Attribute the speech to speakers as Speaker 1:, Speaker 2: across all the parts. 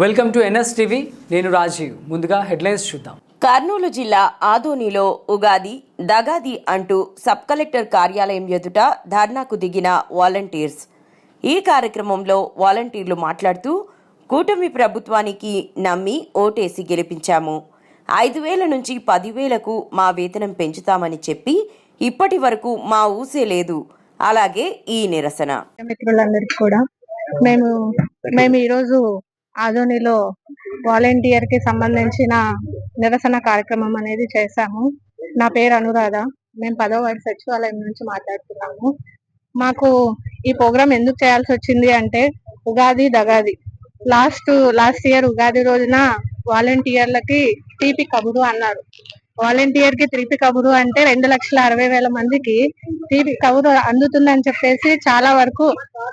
Speaker 1: Welcome to NS TV. నేను రాజీవ్. ముందుగా headlines చూద్దాం.
Speaker 2: కర్నూలు జిల్లా ఆదోనిలో ఉగాది దగాది అంటూ సబ్ కలెక్టర్ కార్యాలయం ఎదుట ధర్నాకు దిగిన వాలంటీర్స్. ఈ కార్యక్రమంలో వాలంటీర్లు మాట్లాడుతూ కూటమి ప్రభుత్వానికి నమ్మి ఓటేసి గెలిపించాము. ఐదు వేల నుంచి పదివేలకు మా వేతనం పెంచుతామని చెప్పి ఇప్పటి వరకు మా ఊసే లేదు. అలాగే ఈ నిరసన.
Speaker 3: మిత్రులందరికీ కూడా. మేము మేము ఈరోజు ఆదోనిలో వాలంటీర్కి సంబంధించిన నిరసన కార్యక్రమం అనేది చేశాము. నా పేరు అనురాధ. మేము పదో వారి సచివాలయం నుంచి మాట్లాడుతున్నాము. మాకు ఈ ప్రోగ్రామ్ ఎందుకు చేయాల్సి వచ్చింది అంటే ఉగాది దగాది. లాస్ట్ లాస్ట్ ఇయర్ ఉగాది రోజున వాలంటీర్లకి తీపి కబురు అన్నారు. వాలంటీర్కి తీపి కబురు అంటే రెండు లక్షల అరవై వేల మందికి తీపి కబురు అందుతుందని చెప్పేసి చాలా వరకు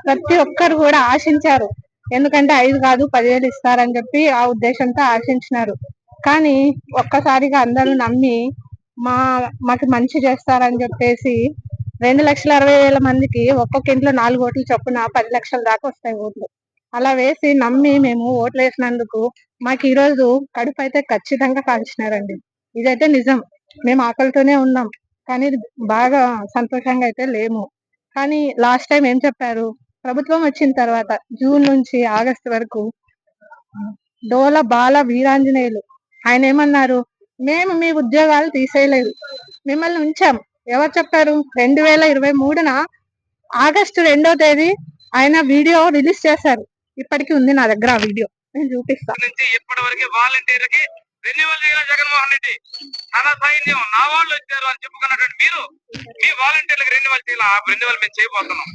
Speaker 3: ప్రతి ఒక్కరు కూడా ఆశించారు. ఎందుకంటే ఐదు కాదు పదివేలు ఇస్తారని చెప్పి ఆ ఉద్దేశంతో ఆశించినారు. కానీ ఒక్కసారిగా అందరూ నమ్మి మా మాకు మంచి చేస్తారని చెప్పేసి రెండు లక్షల అరవై వేల మందికి ఒక్కొక్క ఇంట్లో నాలుగు ఓట్లు చొప్పున పది లక్షల దాకా వస్తాయి ఓట్లు. అలా వేసి నమ్మి మేము ఓట్లు వేసినందుకు మాకు ఈ రోజు కడుపు అయితే ఖచ్చితంగా కాల్చినారండి. ఇదైతే నిజం. మేము ఆకలితోనే ఉన్నాం. కానీ బాగా సంతోషంగా అయితే లేము. కానీ లాస్ట్ టైం ఏం చెప్పారు? ప్రభుత్వం వచ్చిన తర్వాత జూన్ నుంచి ఆగస్ట్ వరకు డోల బాల వీరాంజనేయులు. ఆయన ఏమన్నారు? మేము మీ ఉద్యోగాలు తీసేయలేదు. మిమ్మల్ని ఉంచాం. ఎవరు చెప్పారు? రెండు వేల ఇరవై మూడున ఆగస్టు రెండో తేదీ ఆయన వీడియో రిలీజ్ చేశారు. ఇప్పటికీ ఉంది నా దగ్గర ఆ వీడియో. నేను
Speaker 4: చూపిస్తాను ఇప్పటి వరకు రెన్యువల్ చేయాలి జగన్మోహన్ రెడ్డి. సైన్యం నా వాళ్ళు వచ్చారు అని చెప్పుకున్నటువంటి మీరు మీ వాలంటీర్లకు రెన్యువల్ చేయాలి? ఆ రెన్యువల్ మేము చేయబోతున్నాం.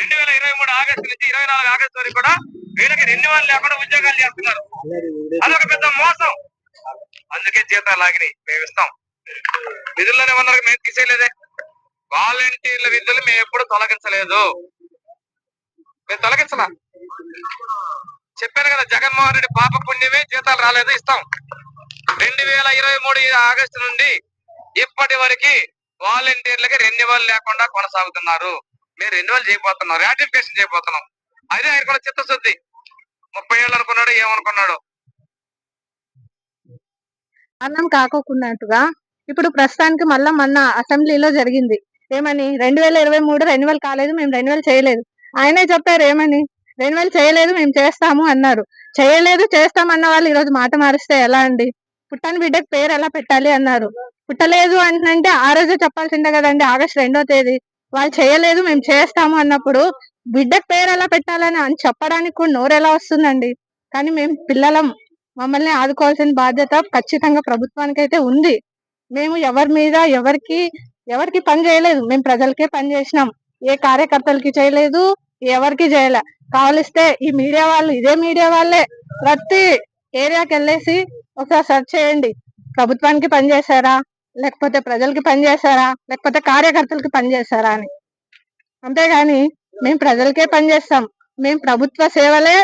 Speaker 4: రెండు వేల ఇరవై మూడు ఆగస్టు నుంచి ఇరవై నాలుగు ఆగస్టు వరకు కూడా వీళ్ళకి రెన్యువల్ లేకుండా ఉద్యోగాలు చేస్తున్నారు. అదొక పెద్ద మోసం. అందుకే జీతాలు ఆగినాయి మేము ఇస్తాం విధుల్లోనే ఉన్నారు మేము తీసేయలేదే వాలంటీర్ల విధులు మేము ఎప్పుడు తొలగించలేదు. మేము తొలగించలా. చెప్పాను కదా జగన్మోహన్ రెడ్డి పాప పుణ్యమే జీతాలు రాలేదు ఇస్తాం. రెండు వేల ఇరవై మూడు ఆగస్టు నుండి ఇప్పటి వరకు వాలంటీర్లకి రెన్యువల్ లేకుండా కొనసాగుతున్నారు. మీరు రెన్యువల్ చేయబోతున్నాం. రాటిఫికేషన్ చేయబోతున్నాం. అదే ఆయన కూడా చిత్తశుద్ధి. ముప్పై ఏళ్ళు అనుకున్నాడు ఏమనుకున్నాడు
Speaker 3: అన్నం కాకోకున్నట్టుగా ఇప్పుడు ప్రస్తుతానికి మళ్ళా మొన్న అసెంబ్లీలో జరిగింది. ఏమని? రెండు వేల ఇరవై మూడు రెన్యువల్ కాలేదు మేము రెన్యువల్ చేయలేదు. ఆయనే చెప్పారు ఏమని? రెన్యువల్ చేయలేదు మేము చేస్తాము అన్నారు. చేయలేదు చేస్తామన్న వాళ్ళు ఈరోజు మాట మారిస్తే ఎలా అండి? పుట్టని బిడ్డకి పేరు ఎలా పెట్టాలి అన్నారు. పుట్టలేదు అంటే ఆ రోజే చెప్పాల్సిందే కదండి ఆగస్ట్ రెండో తేదీ. వాళ్ళు చేయలేదు మేము చేస్తాము అన్నప్పుడు బిడ్డ పేరు ఎలా పెట్టాలని అని చెప్పడానికి కూడా నోరు ఎలా వస్తుందండి. కానీ మేము పిల్లలం మమ్మల్ని ఆదుకోవాల్సిన బాధ్యత ఖచ్చితంగా ప్రభుత్వానికి అయితే ఉంది. మేము ఎవరి మీద ఎవరికి ఎవరికి పని చేయలేదు. మేము ప్రజలకే పని చేసినాం. ఏ కార్యకర్తలకి చేయలేదు ఎవరికి చేయలే. కావలిస్తే ఈ మీడియా వాళ్ళు ఇదే మీడియా వాళ్ళే ప్రతి ఏరియాకి వెళ్ళేసి ఒకసారి సెర్చ్ చేయండి. ప్రభుత్వానికి పని చేశారా? లేకపోతే ప్రజలకి పనిచేశారా లేకపోతే కార్యకర్తలకి పనిచేశారా అని. అంతేగాని మేము ప్రజలకే పని చేస్తాం. మేము ప్రభుత్వ సేవలే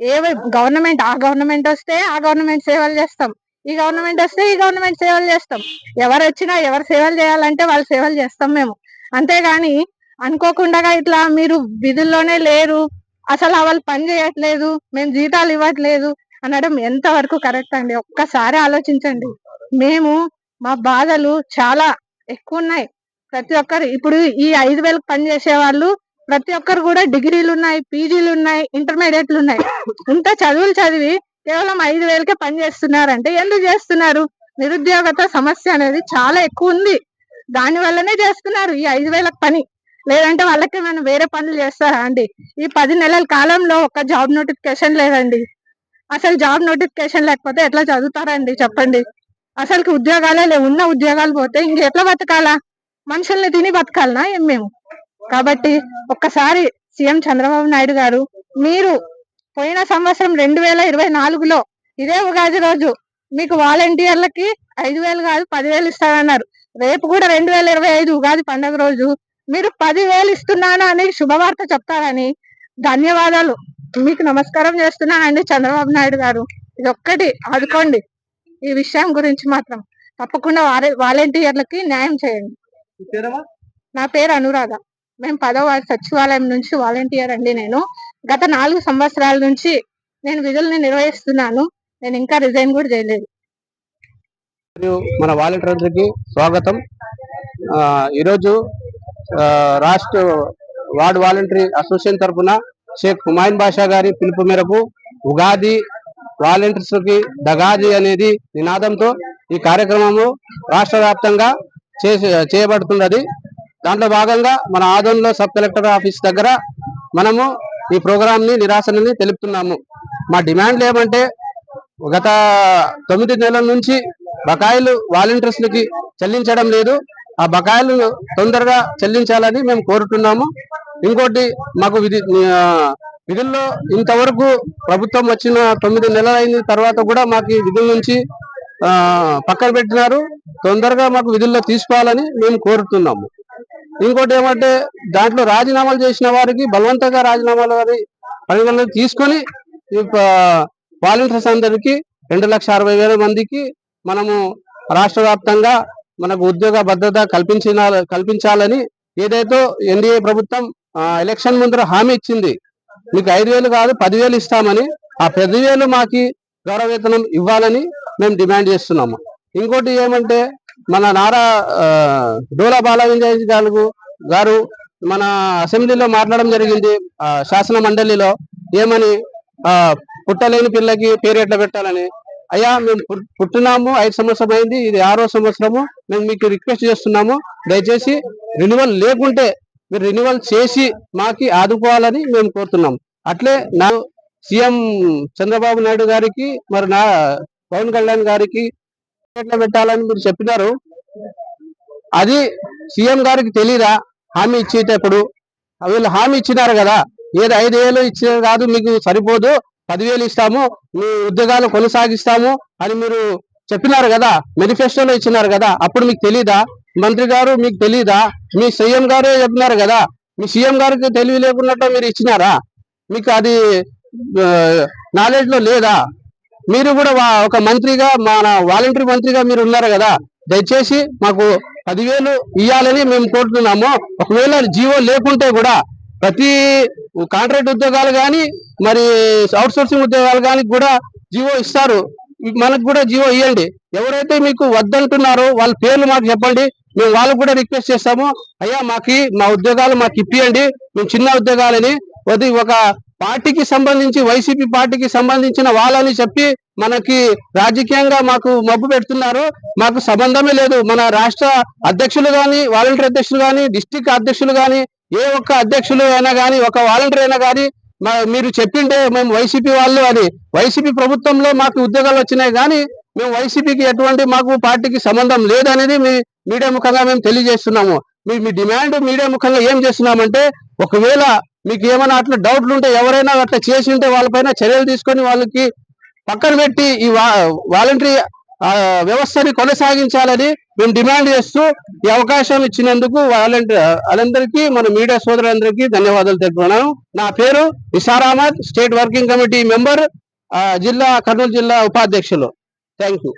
Speaker 3: ఏ గవర్నమెంట్ ఆ గవర్నమెంట్ వస్తే ఆ గవర్నమెంట్ సేవలు చేస్తాం. ఈ గవర్నమెంట్ వస్తే ఈ గవర్నమెంట్ సేవలు చేస్తాం. ఎవరు వచ్చినా ఎవరు సేవలు చేయాలంటే వాళ్ళు సేవలు చేస్తాం మేము. అంతేగాని అనుకోకుండా ఇట్లా మీరు విధుల్లోనే లేరు. అసలు వాళ్ళు పని చేయట్లేదు. మేము జీతాలు ఇవ్వట్లేదు. అనడం ఎంతవరకు కరెక్ట్ అండి? ఒక్కసారి ఆలోచించండి. మేము మా బాధలు చాలా ఎక్కువ ఉన్నాయి ప్రతి ఒక్కరు ఇప్పుడు ఈ ఐదు వేలకు పని చేసే వాళ్ళు ప్రతి ఒక్కరు కూడా డిగ్రీలు ఉన్నాయి పీజీలు ఉన్నాయి ఇంటర్మీడియట్లు ఉన్నాయి. ఇంత చదువులు చదివి కేవలం ఐదు వేలకే పని చేస్తున్నారంటే ఎందుకు చేస్తున్నారు? నిరుద్యోగత సమస్య అనేది చాలా ఎక్కువ ఉంది. దాని వల్లనే చేస్తున్నారు ఈ ఐదు వేలకు పని. లేదంటే వాళ్ళకి మనం వేరే పనులు చేస్తారా అండి? ఈ పది నెలల కాలంలో ఒక జాబ్ నోటిఫికేషన్ లేదండి. అసలు జాబ్ నోటిఫికేషన్ లేకపోతే ఎట్లా చదువుతారండి చెప్పండి? అసలుకి ఉద్యోగాలే లేవు. ఉన్న ఉద్యోగాలు పోతే ఇంక ఎట్లా బతకాలా? మనుషుల్ని తిని బతకాలనా ఏం మేము? కాబట్టి ఒక్కసారి సీఎం చంద్రబాబు నాయుడు గారు మీరు పోయిన సంవత్సరం రెండు వేల ఇరవై నాలుగులో ఇదే ఉగాది రోజు మీకు వాలంటీర్లకి ఐదు వేలు కాదు పదివేలు ఇస్తారన్నారు రేపు కూడా రెండు వేల ఇరవై ఐదు ఉగాది పండుగ రోజు మీరు పదివేలు ఇస్తున్నాను అని శుభవార్త చెప్తారని ధన్యవాదాలు. మీకు నమస్కారం చేస్తున్నానండి చంద్రబాబు నాయుడు గారు. ఇది ఒక్కటి ఆదుకోండి. ఈ విషయం గురించి మాత్రం తప్పకుండా వాలంటీర్లకి న్యాయం చేయండి. నా పేరు అనురాధ. మేము పదవ సచివాలయం నుంచి వాలంటీర్ అండి నేను. గత నాలుగు సంవత్సరాల నుంచి నేను విధుల్ని నిర్వహిస్తున్నాను. నేను ఇంకా రిజైన్ కూడా చేయలేదు.
Speaker 5: మన వాలంటీర్లకి స్వాగతం. ఆ, ఈరోజు రాష్ట్ర వార్డ్ వాలంటరీ అసోసియేషన్ తరఫున షేక్ హుమాయూన్ బాషా గారి పిలుపు మేరకు ఉగాది వాలంటీర్స్కి అనేది నినాదంతో ఈ కార్యక్రమము రాష్ట్ర వ్యాప్తంగా చేయబడుతున్నది. దాంట్లో భాగంగా మన ఆదంలో సబ్ కలెక్టర్ ఆఫీస్ దగ్గర మనము ఈ ప్రోగ్రామ్ని నిరాశనని తెలుపుతున్నాము. మా డిమాండ్లు ఏమంటే గత తొమ్మిది నెలల నుంచి బకాయిలు వాలంటీర్స్కి చెల్లించడం లేదు. ఆ బకాయిలు తొందరగా చెల్లించాలని మేము కోరుతున్నాము. ఇంకోటి మాకు విధి విధుల్లో ఇంతవరకు ప్రభుత్వం వచ్చిన తొమ్మిది నెలలు అయిన తర్వాత కూడా మాకు విధుల నుంచి పక్కన పెట్టినారు. తొందరగా మాకు విధుల్లో తీసుకోవాలని మేము కోరుతున్నాము. ఇంకోటి ఏమంటే దాంట్లో రాజీనామాలు చేసిన వారికి బలవంతంగా రాజీనామాలు వారి పరిగణలోకి తీసుకొని వాలంటీర్స్ అందరికి రెండు లక్ష అరవై వేల మందికి మనము రాష్ట్ర వ్యాప్తంగా మనకు ఉద్యోగ భద్రత కల్పించిన కల్పించాలని ఏదైతే ఎన్డీఏ ప్రభుత్వం ఎలక్షన్ ముందర హామీ ఇచ్చింది మీకు ఐదు వేలు కాదు పదివేలు ఇస్తామని ఆ పదివేలు మాకి గౌరవవేతనం ఇవ్వాలని మేము డిమాండ్ చేస్తున్నాము. ఇంకోటి ఏమంటే మన నారా డోలా బాలవింజయ్ గారు గారు మన అసెంబ్లీలో మాట్లాడడం జరిగింది శాసన మండలిలో ఏమని పుట్టలేని పిల్లకి పేరు ఎట్లా పెట్టాలని. అయ్యా మేము పుట్టినాము ఐదు సంవత్సరం అయింది ఇది ఆరో సంవత్సరము మేము మీకు రిక్వెస్ట్ చేస్తున్నాము దయచేసి రెన్యువల్ లేకుంటే మీరు రెన్యువల్ చేసి మాకి ఆదుకోవాలని మేము కోరుతున్నాం. అట్లే నా సీఎం చంద్రబాబు నాయుడు గారికి మరి నా పవన్ కళ్యాణ్ గారికి పెట్టాలని మీరు చెప్పినారు. అది సీఎం గారికి తెలీదా? హామీ ఇచ్చేటప్పుడు. వీళ్ళు హామీ ఇచ్చినారు కదా. ఏదో ఐదు వేలు ఇచ్చిన కాదు మీకు సరిపోదు. పదివేలు ఇస్తాము మీ ఉద్యోగాలు కొనసాగిస్తాము అని మీరు చెప్పినారు కదా. మేనిఫెస్టోలో ఇచ్చినారు కదా. అప్పుడు మీకు తెలీదా? మంత్రి గారు మీకు తెలీదా? మీ సీఎం గారు చెప్పినారు కదా? మీ సీఎం గారికి తెలివి లేకున్నట్టు మీరు ఇచ్చినారా? మీకు అది నాలెడ్జ్లో లేదా? మీరు కూడా ఒక మంత్రిగా మన వాలంటరీ మంత్రిగా మీరు ఉన్నారు కదా? దయచేసి మాకు పదివేలు ఇవ్వాలని మేము కోరుతున్నాము. ఒకవేళ జీవో లేకుంటే కూడా ప్రతి కాంట్రాక్ట్ ఉద్యోగాలు కానీ మరి అవుట్ సోర్సింగ్ ఉద్యోగాలు కానీ కూడా జీవో ఇస్తారు. మనకు కూడా జీవో ఇవ్వండి ఎవరైతే మీకు వద్దంటున్నారో వాళ్ళ పేర్లు మాకు చెప్పండి. మేము వాళ్ళకు కూడా రిక్వెస్ట్ చేస్తాము అయ్యా మాకి మా ఉద్యోగాలు మాకు ఇప్పియండి మేము చిన్న ఉద్యోగాలని అది ఒక పార్టీకి సంబంధించి వైసీపీ పార్టీకి సంబంధించిన వాళ్ళని చెప్పి మనకి రాజకీయంగా మాకు మబ్బు పెడుతున్నారు. మాకు సంబంధమే లేదు. మన రాష్ట్ర అధ్యక్షులు కానీ వాలంటీర్ అధ్యక్షులు కానీ డిస్టిక్ అధ్యక్షులు కానీ ఏ ఒక్క అధ్యక్షులు అయినా కానీ ఒక వాలంటీర్ అయినా కానీ మా- మీరు చెప్పింటే మేము వైసీపీ వాళ్ళు అని. వైసీపీ ప్రభుత్వంలో మాకు ఉద్యోగాలు వచ్చినాయి కానీ మేము వైసీపీకి ఎటువంటి మాకు పార్టీకి సంబంధం లేదనేది మీ మీడియా ముఖంగా మేము తెలియజేస్తున్నాము. మీ మీ డిమాండ్ మీడియా ముఖంగా ఏం చేస్తున్నామంటే ఒకవేళ మీకు ఏమైనా అట్లా డౌట్లు ఉంటే ఎవరైనా అట్లా చేసి ఉంటే వాళ్ళపైన చర్యలు తీసుకొని వాళ్ళకి పక్కన పెట్టి ఈ వాలంటరీ వ్యవస్థని కొనసాగించాలని మేము డిమాండ్ చేస్తూ ఈ అవకాశం ఇచ్చినందుకు వాలంటీర్ వాళ్ళందరికీ మన మీడియా సోదరులందరికీ ధన్యవాదాలు తెలుపుతున్నాను. నా పేరు Nisar Ahmed state working committee member జిల్లా కర్నూలు జిల్లా ఉపాధ్యక్షులు. Thank you